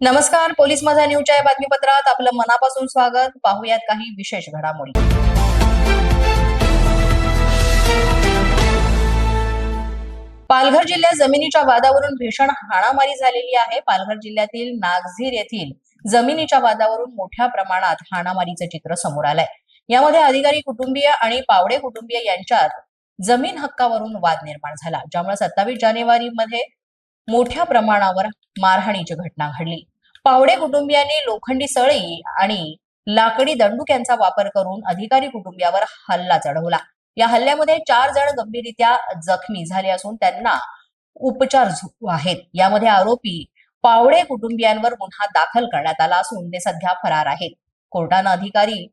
नमस्कार पोलीस माझा न्यूजच्या या बातमीपत्रात आपलं मनापासून स्वागत. पाहूयात काही विशेष घडामोडी. पालघर जिल्ह्यात जमिनीच्या वादावरून भीषण हाणामारी झालेली आहे. पालघर जिल्ह्यातील नागझीर येथील जमिनीच्या वादावरून मोठ्या प्रमाणात हाणामारीचं चित्र समोर आलंय. यामध्ये अधिकारी कुटुंबीय आणि पावडे कुटुंबीय यांच्यात जमीन हक्कावरून वाद निर्माण झाला ज्यामुळे सत्तावीस जानेवारी मध्ये मोठ्या प्रमाणावर मारहाणीची घटना घडली. पावडे कुटुंबियांनी लोखंडी सळई आणि लाकडी दंडूक यांचा वापर करून अधिकारी कुटुंबियावर हल्ला चढवला. या हल्ल्यामध्ये चार जण गंभीररित्या जखमी झाले असून त्यांना उपचार सुरू आहेत. यामध्ये आरोपी पावडे कुटुंबियांवर गुन्हा दाखल करण्यात आला असून ते सध्या फरार आहेत. कोर्टानं अधिकारी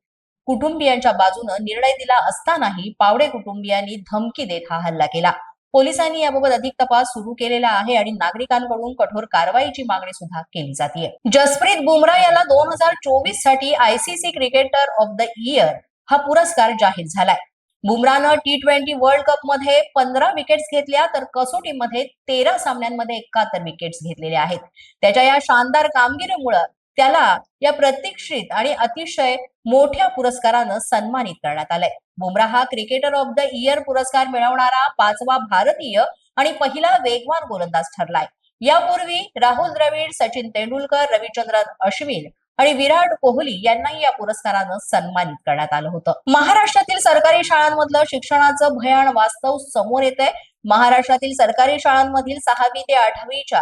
कुटुंबियांच्या बाजूनं निर्णय दिला असतानाही पावडे कुटुंबियांनी धमकी देत हा हल्ला केला. पोलिसांनी याबाबत अधिक तपास सुरू केलेला आहे आणि नागरिकांकडून कठोर कारवाईची मागणी सुद्धा केली जाते जसप्रीत बुमराह याला दोन हजार चोवीससाठी ICC cricketer of the year हा पुरस्कार जाहीर झालाय. बुमरानं टी ट्वेंटी वर्ल्ड कपमध्ये पंधरा विकेट्स घेतल्या तर कसोटीमध्ये तेरा सामन्यांमध्ये एकाहत्तर विकेट्स घेतलेल्या आहेत. त्याच्या या शानदार कामगिरीमुळे त्याला या प्रतीक्षित आणि अतिशय मोठ्या पुरस्कारानं सन्मानित करण्यात आलंय. बुमराह हा क्रिकेटर ऑफ द इयर पुरस्कार मिळवणारा पाचवा भारतीय आणि पहिला वेगवान गोलंदाज ठरलाय. यापूर्वी राहुल द्रविड सचिन तेंडुलकर रविचंद्रन अश्विन आणि विराट कोहली यांनाही या पुरस्कारानं सन्मानित करण्यात आलं होतं. महाराष्ट्रातील सरकारी शाळांमधलं शिक्षणाचं भयान वास्तव समोर येत आहे महाराष्ट्रातील सरकारी शाळांमधील सहावी ते आठवीच्या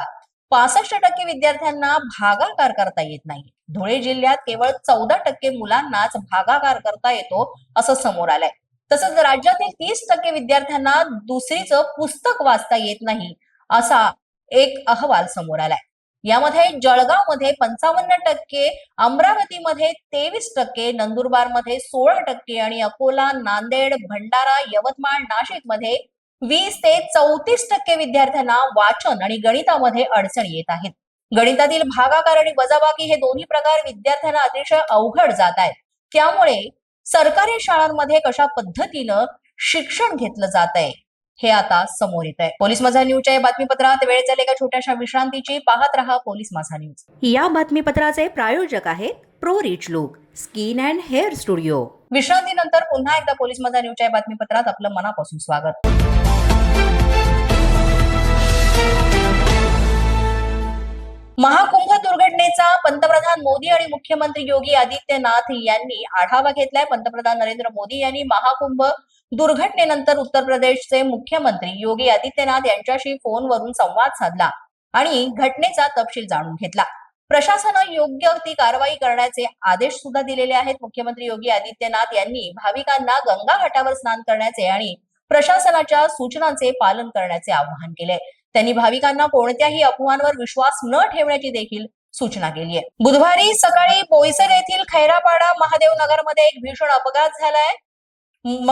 पासष्ट टक्के विद्यार्थ्यांना भागाकार करता येत नाही. धुळे जिल्ह्यात केवळ चौदा टक्के मुलांनाच भागाकार करता येतो असं समोर आलंय. तसंच राज्यातील तीस टक्के विद्यार्थ्यांना दुसरीचं पुस्तक वाचता येत नाही असा एक अहवाल समोर आलाय. यामध्ये जळगावमध्ये पंचावन्न टक्के अमरावतीमध्ये तेवीस टक्के नंदुरबारमध्ये सोळा टक्के आणि अकोला नांदेड भंडारा यवतमाळ नाशिकमध्ये वीस ते चौतीस टक्के विद्यार्थ्यांना वाचन आणि गणितामध्ये अडचणी येत आहेत. गणितातील भागाकार आणि वजाबाकी हे दोन्ही प्रकार विद्यार्थ्यांना अतिशय अवघड जात आहेत. त्यामुळे सरकारी शाळांमध्ये कशा पद्धतीनं शिक्षण घेतलं जात आहे हे आता समोर येत आहे पोलीस माझा न्यूजच्या या बातमीपत्रात वेळ झाले एका छोट्याशा विश्रांतीची पाहत रहा पोलीस माझा न्यूज. या बातमीपत्राचे प्रायोजक आहेत pro rich look skin and hair studio. विश्रांतीनंतर पुन्हा एकदा पोलीस माझा न्यूजच्या बातमीपत्रात आपलं मनापासून स्वागत. महाकुंभ दुर्घटनेचा पंतप्रधान मोदी आणि मुख्यमंत्री योगी आदित्यनाथ यांनी आढावा घेतलाय. पंतप्रधान नरेंद्र मोदी यांनी महाकुंभ दुर्घटनेनंतर उत्तर प्रदेशचे मुख्यमंत्री योगी आदित्यनाथ यांच्याशी फोनवरून संवाद साधला आणि घटनेचा तपशील जाणून घेतला. प्रशासनानं योग्य ती कारवाई करण्याचे आदेश सुद्धा दिलेले आहेत. मुख्यमंत्री योगी आदित्यनाथ यांनी भाविकांना गंगा घाटावर स्नान करण्याचे आणि प्रशासनाच्या सूचनांचे पालन करण्याचे आवाहन केले त्यांनी भाविकांना कोणत्याही अफवांवर विश्वास न ठेवण्याची देखील सूचना केली आहे. बुधवारी सकाळी बोईसर येथील खैरापाडा महादेव नगरमध्ये एक भीषण अपघात झालाय.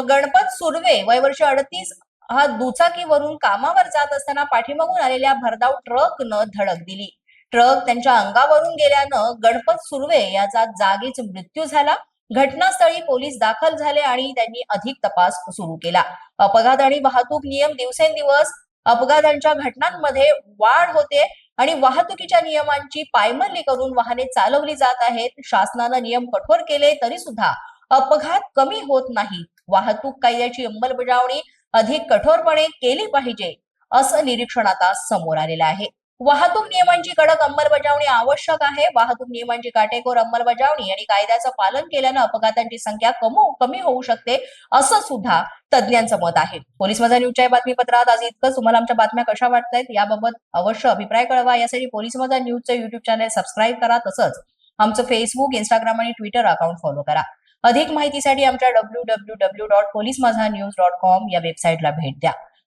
गणपत सुर्वे वय वर्ष अडतीस हा दुचाकीवरून कामावर जात असताना पाठीमागून आलेल्या भरधाव ट्रकनं धडक दिली. ट्रक त्यांच्या अंगावरून गेल्यानं गणपत सुर्वे याचा जागीच मृत्यू झाला. घटनास्थळी पोलीस दाखल झाले आणि त्यांनी अधिक तपास सुरू केला. अपघात आणि वाहतूक नियम दिवसेंदिवस अपघातांच्या घटनांमध्ये वाढ होते आणि वाहतुकीच्या नियमांची पायमल्ली करून वाहने चालवली जात आहेत. शासनानं नियम कठोर केले तरी सुद्धा अपघात कमी होत नाही. वाहतूक कायद्याची अंमलबजावणी अधिक कठोरपणे केली पाहिजे असं निरीक्षण आता समोर आलेलं आहे. वाहतूक नियमांची कडक अंमलबजावणी आवश्यक आहे. वाहतूक नियमांची काटेकोर अंमलबजावणी आणि कायद्याचं पालन केल्यानं अपघातांची संख्या कमी कमी होऊ शकते असं सुद्धा तज्ज्ञांचं मत आहे. पोलीस माझा न्यूजच्या बातमीपत्रात आज इतकंच. तुम्हाला आमच्या बातम्या कशा वाटतायत याबाबत अवश्य अभिप्राय कळवा. यासाठी पोलीस माझा न्यूजचं युट्यूब चॅनल सबस्क्राईब करा. तसंच आमचं फेसबुक इंस्टाग्राम आणि ट्विटर अकाउंट फॉलो करा. अधिक माहितीसाठी आमच्या W W W dot police Majha news dot com या वेबसाईटला भेट द्या.